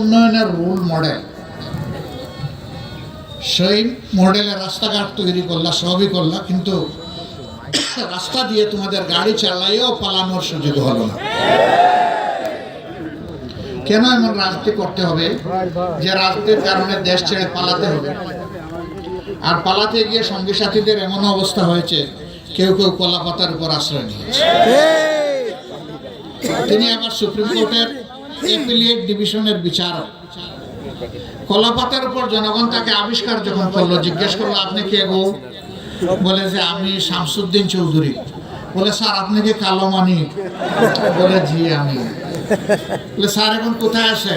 উন্নয়নের role model সেই মডেলের রাস্তাঘাট তৈরি করলা সবই করলা কিন্তু রাস্তা দিয়ে তোমাদের গাড়ি চালাইও পালানোর সুযোগ হলো না। কেন এমন রাজনীতি করতে হবে? যে রাজনীতির কারণে দেশ ছেড়ে পালাতে হবে। আর পালাতে গিয়ে সঙ্গী সাথীদের এমন অবস্থা হয়েছে কেউ কেউ কলাপাতার উপর আশ্রয় নিয়েছে। তিনি আবার সুপ্রিম কোর্টের ডিভিশনের বিচারক। কলাপাতার উপর জনগণ তাকে আবিষ্কার যখন করল, জিজ্ঞেস করল, আপনি কে গো? বলে যে, আমি শামসুদ্দিন চৌধুরী। বলে, স্যার, আপনি কি কালো মানি বলে, জি, আমি। বলে, স্যার, এখন কোথায় আছে?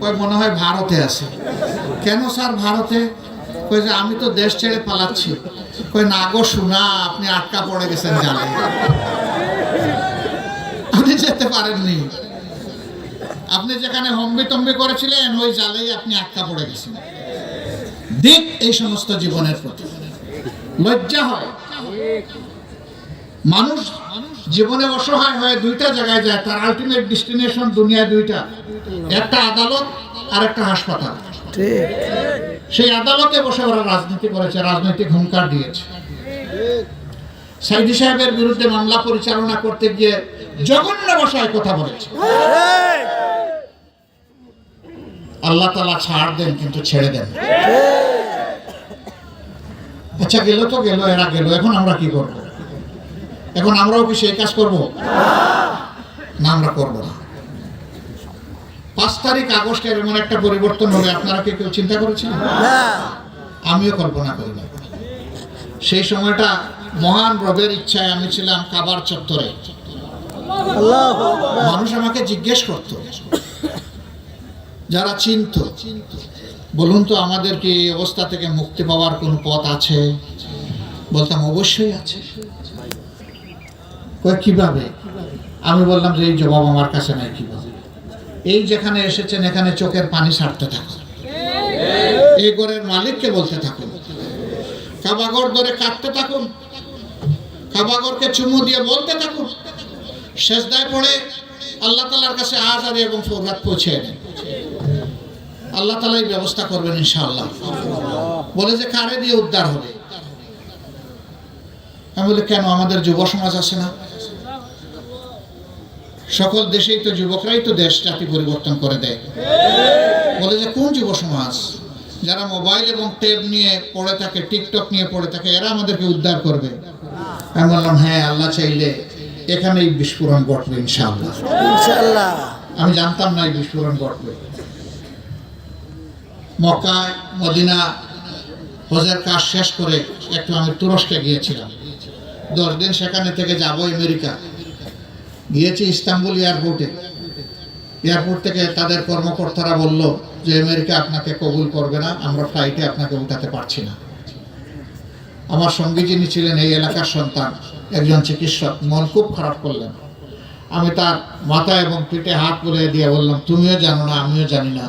ওই মনে হয় ভারতে আছে। কেন স্যার ভারতে? কই যে, আমি তো দেশ ছেড়ে পালাচ্ছি। কই না গো শোনা আপনি আটকা পড়ে গেছেন জালে। আপনি যেতে পারেননি। আপনি যেখানে হম্বি তম্বি করেছিলেন ওই জালেই আপনি আটকা পড়ে গেছেন দিক এই সমস্ত জীবনের প্রতি লজ্জা হয়। মানুষ জীবনে অসহায় হয়ে দুইটা জায়গায় যায় তার আলটিমেট ডেস্টিনেশন দুনিয়া দুইটা। একটা আদালত আর একটা হাসপাতাল সেই আদালতে বসে ওরা রাজনীতি করেছে রাজনৈতিক হুঙ্কার দিয়েছে। সাইদি সাহেবের বিরুদ্ধে মামলা পরিচালনা করতে গিয়ে জঘন্য ভাষায় কথা বলেছে। আল্লাহ তালা ছাড় দেন কিন্তু ছেড়ে দেন। আচ্ছা গেল তো গেল এরা গেল এখন আমরা কি করব? এখন আমরাও কি সেই কাজ করব? না আমরা করব না। পাঁচ তারিখ আগস্টে এমন একটা পরিবর্তন হবে আপনারা কি কেউ চিন্তা করেছিলেন? আমিও কল্পনা করি না সেই সময়টা মহান রবের ইচ্ছায় আমি ছিলাম কাবার চত্বরে। মানুষ আমাকে জিজ্ঞেস করত যারা চিনত, বলুন তো আমাদের কি এই অবস্থা থেকে মুক্তি পাওয়ার কোনো পথ আছে? বলতাম অবশ্যই আছে। কীভাবে? আমি বললাম যে এই জবাব আমার কাছে নাই কীভাবে? এই যেখানে এসেছেন, এখানে চোখের পানি ছাড়তে থাকুন। এই ঘরের মালিককে বলতে থাকুন। কাবাগর ধরে কাটতে থাকুন। কাবাগরকে চুমু দিয়ে বলতে থাকুন। শেষদায় পড়ে আল্লাহ তালার কাছে আজারি এবং ফৌরাত পৌঁছে নেন আল্লাহ তালাই ব্যবস্থা করবেন ইনশাআল্লাহ। বলে যে কারে দিয়ে উদ্ধার হবে? আমি বলি কেন? আমাদের যুব সমাজ আছে না? সকল দেশেই তো যুবকরাই তো দেশ জাতি পরিবর্তন করে দেয়। বলে যে কোন যুব সমাজ? যারা মোবাইল এবং টেপ নিয়ে পড়ে থাকে টিকটক নিয়ে পড়ে থাকে এরা আমাদেরকে উদ্ধার করবে? আমি বললাম হ্যাঁ আল্লাহ চাইলে এখানেই বিস্ফোরণ ঘটবে ইনশাআল্লাহ। ইনশাআল্লাহ। আমি জানতাম না এই বিস্ফোরণ ঘটবে। মক্কায় মদিনা হজের কাজ শেষ করে একটু আমি তুরস্কে গিয়েছিলাম। দশ দিন সেখানে থেকে যাব আমেরিকা। গিয়েছি ইস্তাম্বুল এয়ারপোর্টে। এয়ারপোর্ট থেকে তাদের কর্মকর্তারা বলল যে, আমেরিকা আপনাকে কবুল করবে না, আমরা ফ্লাইটে আপনাকে উঠাতে পারছি না। আমার সঙ্গী যিনি ছিলেন, এই এলাকার সন্তান, একজন চিকিৎসক, মন খুব খারাপ করলেন। আমি তার মাথা এবং পিঠে হাত বুলিয়ে দিয়ে বললাম, তুমিও জানো না, আমিও জানি না।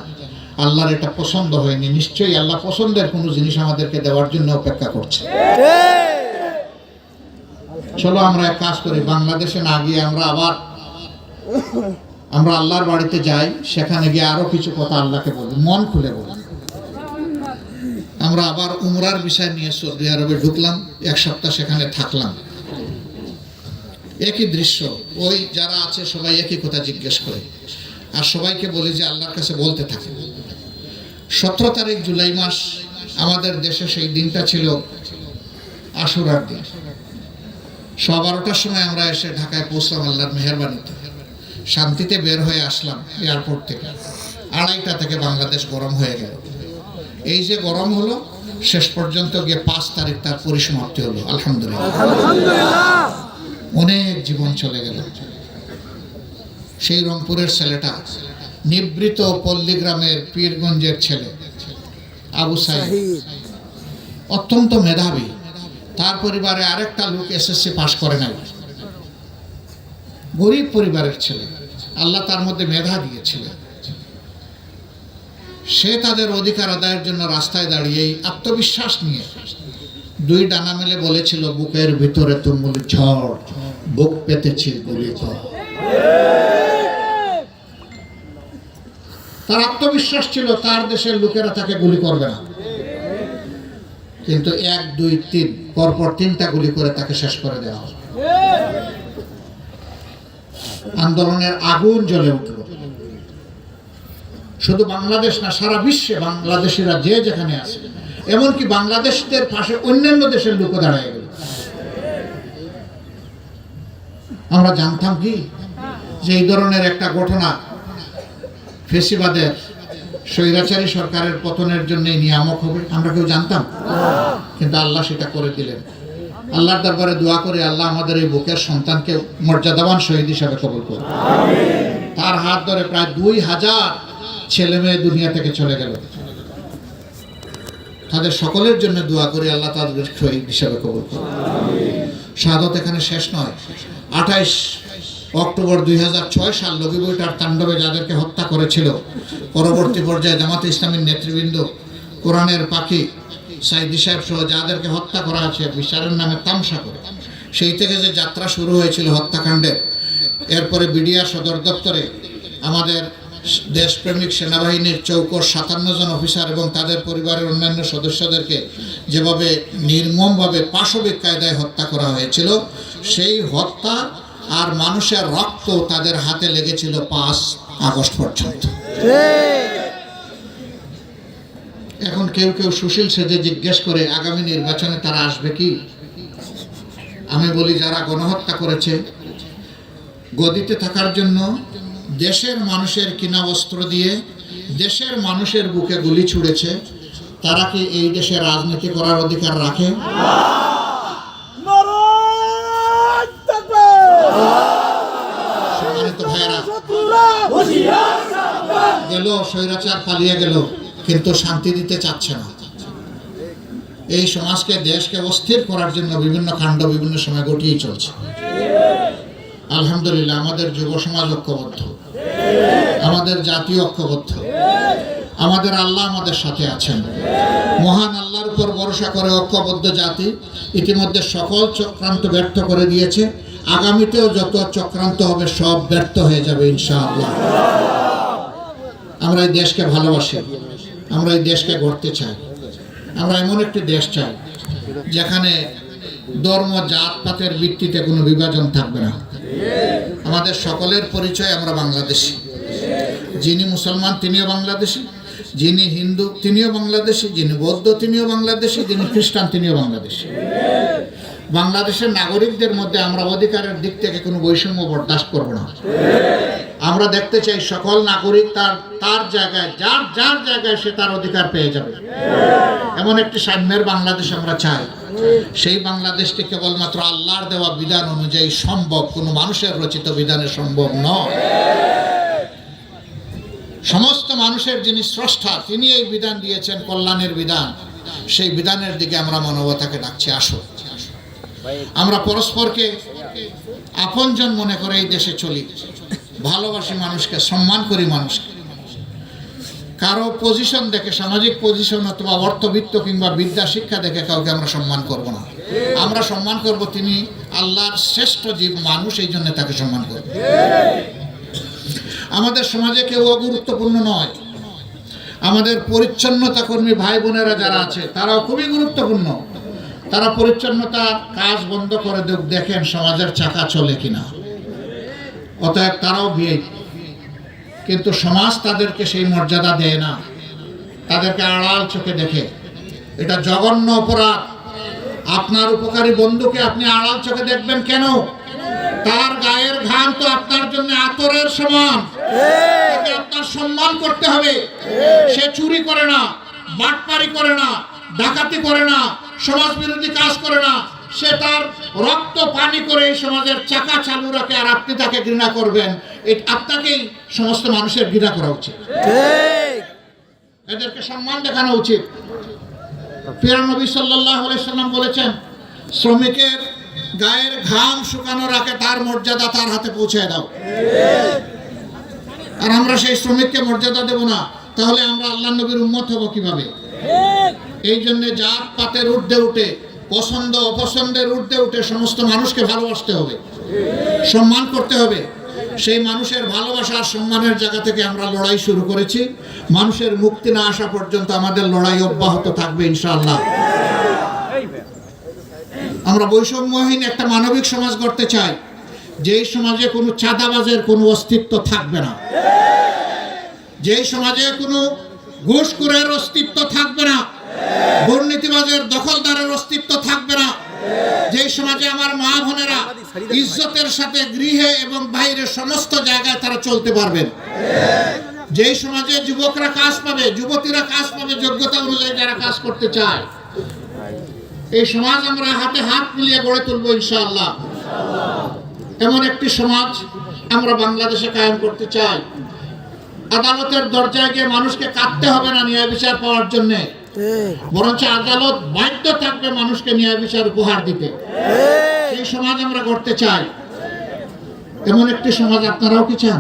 আল্লাহর এটা পছন্দ হয়নি। নিশ্চয়ই আল্লাহ পছন্দের কোনো জিনিস আমাদেরকে দেওয়ার জন্য অপেক্ষা করছে। চলো আমরা এক কাজ করি, বাংলাদেশে না গিয়ে আমরা আবার আমরা আল্লাহর বাড়িতে যাই, সেখানে গিয়ে আরও কিছু কথা আল্লাহকে বলি, মন খুলে বলি। আমরা আবার উমরার বিষয় নিয়ে সৌদি আরবে ঢুকলাম, এক সপ্তাহ সেখানে থাকলাম। একই দৃশ্য, ওই যারা আছে সবাই একই কথা জিজ্ঞেস করে। আর সবাইকে বলি যে আল্লাহর কাছে বলতে থাকে। সতেরো তারিখ জুলাই মাস আমাদের দেশে সেই দিনটা ছিল আশুরার দিন। সব বারোটার সময় আমরা এসে ঢাকায় পৌঁছলাম আল্লাহর মেহরবানিতে। শান্তিতে বের হয়ে আসলাম এয়ারপোর্ট থেকে। আড়াইটা থেকে বাংলাদেশ গরম হয়ে গেল। এই যে গরম হলো শেষ পর্যন্ত গিয়ে পাঁচ তারিখ তার পরিসমাপ্তি হলো। আলহামদুলিল্লাহ। অনেক জীবন চলে গেল। সেই রংপুরের ছেলেটা নিবৃত পল্লী গ্রামের পীরগঞ্জের ছেলে আবু সাইদ। অত্যন্ত মেধাবী। তার পরিবারে আরেকটা লোক এসএসসি পাশ করে নাই। গরিব পরিবারের ছেলে। আল্লাহ তার মধ্যে মেধা দিয়েছিলেন। সে তাদের অধিকার আদায়ের জন্য রাস্তায় দাঁড়িয়ে এই আত্মবিশ্বাস নিয়ে দুই ডানা মেলে বলেছিল বুকের ভিতরে তুমুল ঝড় বুক পেতেছি গুলি কর তার আত্মবিশ্বাস ছিল, তার দেশের লোকেরা তাকে গুলি করবে না। কিন্তু এক, দুই, তিন, পরপর তিনটা গুলি করে তাকে শেষ করে দেওয়া হয় আন্দোলনের আগুন জ্বলে উঠল। শুধু বাংলাদেশ না, সারা বিশ্বে বাংলাদেশিরা যে যেখানে আছে, এমনকি বাংলাদেশদের পাশে অন্যান্য দেশের লোক দাঁড়ায় গেল। আমরা জানতাম কি? যে এই ধরনের একটা ঘটনা ফেসিবাদের স্বৈরাচারী সরকারের পতনের জন্য নিয়ামক হবে, আমরা কেউ জানতাম। কিন্তু আল্লাহ সেটা করে দিলেন। আল্লাহর দরবারে দোয়া করে আল্লাহ আমাদের এই বুকের সন্তানকে মর্যাদাবান শহীদ হিসাবে কবল করুন। তার হাত ধরে প্রায় দুই হাজার ছেলে মেয়ে দুনিয়া থেকে চলে গেল। তাদের সকলের জন্য দোয়া করে আল্লাহ তাদের শহীদ হিসাবে কবল করুন। শাহাদত এখানে শেষ নয়, আঠাইশ অক্টোবর দুই হাজার ছয় সাল লগিবইটার তাণ্ডবে যাদেরকে হত্যা করেছিল, পরবর্তী পর্যায়ে জামাতে ইসলামীর নেতৃবৃন্দ কোরআনের পাখি সাইদি সাহেব সহ যাদেরকে হত্যা করা আছে বিচারের নামে তামসা করে। সেই থেকে যে যাত্রা শুরু হয়েছিল হত্যাকাণ্ডের এরপরে বিডিআর সদর দপ্তরে আমাদের দেশপ্রেমিক সেনাবাহিনীর চৌকর সাতান্ন জন অফিসার এবং তাদের পরিবারের অন্যান্য সদস্যদেরকে যেভাবে নির্মমভাবে পাশবিক কায়দায় হত্যা করা হয়েছিল, সেই হত্যা আর মানুষের রক্ত তাদের হাতে লেগেছিল পাঁচ আগস্ট পর্যন্ত। এখন কেউ কেউ সুশীল সেজে জিজ্ঞেস করে, আগামী নির্বাচনে তারা আসবে কি? আমি বলি, যারা গণহত্যা করেছে, গদিতে থাকার জন্য দেশের মানুষের কিনা অস্ত্র দিয়ে দেশের মানুষের বুকে গুলি ছুড়েছে, তারা কি এই দেশে রাজনীতি করার অধিকার রাখে? গেল, স্বৈরাচার পালিয়ে গেল, কিন্তু শান্তি দিতে চাচ্ছে না। এই সমাজকে, দেশকে অস্থির করার জন্য বিভিন্ন কাণ্ড বিভিন্ন সময় ঘটিয়েই চলছে। আলহামদুলিল্লাহ, আমাদের যুব সমাজ ঐক্যবদ্ধ। আমাদের জাতীয় ঐক্যবদ্ধ। আমাদের আল্লাহ আমাদের সাথে আছেন। মহান আল্লাহর উপর ভরসা করে ঐক্যবদ্ধ জাতি ইতিমধ্যে সকল চক্রান্ত ব্যর্থ করে দিয়েছে। আগামীতেও যত চক্রান্ত হবে, সব ব্যর্থ হয়ে যাবে ইনশাআল্লাহ। আমরা এই দেশকে ভালোবাসি, আমরা এই দেশকে গড়তে চাই, আমরা এমন একটি দেশ চাই যেখানে ধর্ম জাতপাতের ভিত্তিতে কোনো বিভাজন থাকবে না। আমাদের সকলের পরিচয় আমরা বাংলাদেশি। যিনি মুসলমান তিনিও বাংলাদেশি, যিনি হিন্দু তিনিও বাংলাদেশি, যিনি বৌদ্ধ তিনিও বাংলাদেশি, যিনি খ্রিস্টান তিনিও বাংলাদেশি। বাংলাদেশের নাগরিকদের মধ্যে আমরা অধিকারের দিক থেকে কোনো বৈষম্য বরদাস্ত করব না। আমরা দেখতে চাই সকল নাগরিক তার তার জায়গায়, যার যার জায়গায় সে তার অধিকার পেয়ে যাবে। এমন একটি সাম্যের বাংলাদেশ আমরা চাই। সেই বাংলাদেশটি কেবলমাত্র আল্লাহর দেওয়া বিধান অনুযায়ী সম্ভব, কোনো মানুষের রচিত বিধানে সম্ভব নয়। সমস্ত মানুষের যিনি স্রষ্টা, তিনি এই বিধান দিয়েছেন, কল্যাণের বিধান। সেই বিধানের দিকে আমরা মানবতাকে ডাকছি, আসো। আমরা পরস্পরকে আপনজন মনে করে এই দেশে চলি। ভালোবাসি মানুষকে, সম্মান করি মানুষকে। কারও পজিশন দেখে, সামাজিক পজিশন অথবা অর্থবিত্ত কিংবা বিদ্যা, শিক্ষা দেখে কাউকে আমরা সম্মান করব না। আমরা সম্মান করব তিনি আল্লাহর শ্রেষ্ঠ জীব, মানুষ, এই জন্য তাকে সম্মান করব। আমাদের সমাজে কেউ অগুরুত্বপূর্ণ নয়। আমাদের পরিচ্ছন্নতা কর্মী ভাই বোনেরা যারা আছে, তারাও খুবই গুরুত্বপূর্ণ। তারা পরিচ্ছন্নতার কাজ বন্ধ করে দেখেন সমাজের চাকা চলে কিনা। অতএব তারাও বিয়ে কিন্তু সমাজ তাদেরকে সেই মর্যাদা দেয় না। তাদেরকে আড়াল চোখে দেখে। এটা জঘন্য অপরাধ। আপনার উপকারী বন্ধুকে আপনি আড়াল চোখে দেখবেন কেন? তার গায়ের ঘাম তো আপনার জন্য আতরের সমান। আপনার সম্মান করতে হবে। সে চুরি করে না, বাটপারি করে না, ডাকাতি করে না। সমাজ বিরোধী কাজ করে না সে তার রক্ত পানি করে এই সমাজের চাকা চালু রাখে আর আপনি তাকে ঘৃণা করবেন। আপনাকেই সমস্ত মানুষের ঘৃণা করা উচিত। এদেরকে সম্মান দেখানো উচিত। প্রিয় নবী সাল্লাহ সাল্লাম বলেছেন শ্রমিকের গায়ের ঘাম শুকানো রাখে তার মর্যাদা তার হাতে পৌঁছে দাও। আর আমরা সেই শ্রমিককে মর্যাদা দেব না তাহলে আমরা আল্লাহ নবীর উন্মত হব কীভাবে? এই জন্য জাত পাতের ঊর্ধ্বে উঠে, পছন্দ, অপছন্দের ঊর্ধ্বে উঠে সমস্ত মানুষকে ভালোবাসতে হবে। সম্মান করতে হবে। সেই মানুষের ভালোবাসা সম্মানের জায়গা থেকে আমরা লড়াই শুরু করেছি। মানুষের মুক্তি না আসা পর্যন্ত আমাদের লড়াই অব্যাহত থাকবে, ইনশাআল্লাহ। আমরা বৈষম্যহীন একটা মানবিক সমাজ গড়তে চাই, যেই সমাজে কোনো চাঁদাবাজের কোনো অস্তিত্ব থাকবে না। যেই সমাজে কোনো ঘুষখোরের অস্তিত্ব থাকবে না। দুর্নীতিবাজের দখলদারের অস্তিত্ব থাকবে না। যেই সমাজে আমার মা বোনেরা ইজ্জতের সাথে গৃহে এবং বাইরে সমস্ত জায়গায় তারা চলতে পারবেন। যেই সমাজে যুবকরা কাজ পাবে, যুবতীরা কাজ পাবে, যোগ্যতা অনুযায়ী যারা কাজ করতে চায়। এই সমাজ আমরা হাতে হাত মিলিয়ে গড়ে তুলবো ইনশাআল্লাহ। এমন একটি সমাজ আমরা বাংলাদেশে কায়েম করতে চাই। আদালতের দরজায় গিয়ে মানুষকে কাঁদতে হবে না, ন্যায় বিচার পাওয়ার জন্য। বরঞ্চ আদালত বাধ্য থাকবে মানুষকে ন্যায় বিচার উপহার দিতে। সেই সমাজ আমরা গড়তে চাই। এমন একটি সমাজ আপনারাও কি চান?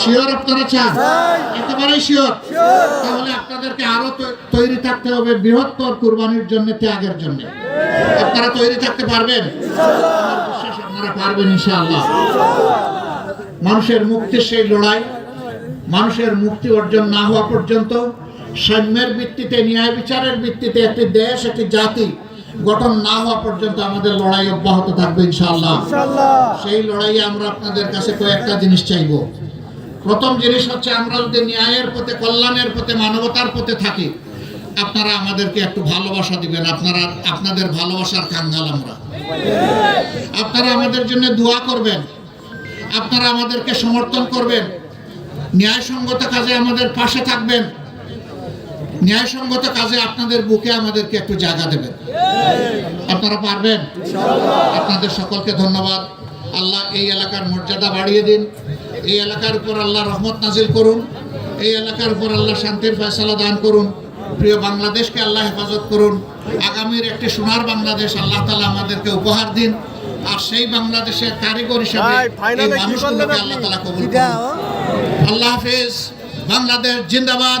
শিওর আপনারা চান? একেবারেই শিওর। তাহলে আপনাদেরকে আরও তৈরি থাকতে হবে বৃহত্তর কুরবানির জন্য ত্যাগের জন্য। আপনারা তৈরি থাকতে পারবেন? বিশ্বাস আপনারা পারবেন ইনশাআল্লাহ। মানুষের মুক্তির সেই লড়াই মানুষের মুক্তি অর্জন না হওয়া পর্যন্ত সাম্যের ভিত্তিতে ন্যায় বিচারের ভিত্তিতে একটি দেশ একটি জাতি গঠন না হওয়া পর্যন্ত আমাদের লড়াই অব্যাহত থাকবে ইনশাআল্লাহ। সেই লড়াইয়ে আমরা আপনাদের কাছে কয়েকটা জিনিস চাইব। প্রথম জিনিস হচ্ছে আমরা যদি ন্যায়ের পথে কল্যাণের পথে মানবতার পথে থাকি আপনারা আমাদেরকে একটু ভালোবাসা দিবেন। আপনারা আপনাদের ভালোবাসার কাঙ্গাল আমরা। আপনারা আমাদের জন্য দোয়া করবেন। আপনারা আমাদেরকে সমর্থন করবেন। ন্যায়সঙ্গত কাজে আমাদের পাশে থাকবেন। ন্যায়সঙ্গত কাজে আপনাদের বুকে আমাদেরকে একটু জায়গা দেবেন। আপনারা পারবেন? আপনাদের সকলকে ধন্যবাদ। আল্লাহ এই এলাকার মর্যাদা বাড়িয়ে দিন। এই এলাকার উপর আল্লাহ রহমত নাজিল করুন। এই এলাকার উপর আল্লাহ শান্তির ফয়সালা দান করুন। প্রিয় বাংলাদেশকে আল্লাহ হেফাজত করুন। আগামীর একটি সোনার বাংলাদেশ আল্লাহ তালা আমাদেরকে উপহার দিন। আর সেই বাংলাদেশের কারিগর হিসেবে মানুষগুলোকে আল্লাহ তালা কবুল আল্লাহ হাফেজ বাংলাদেশ জিন্দাবাদ।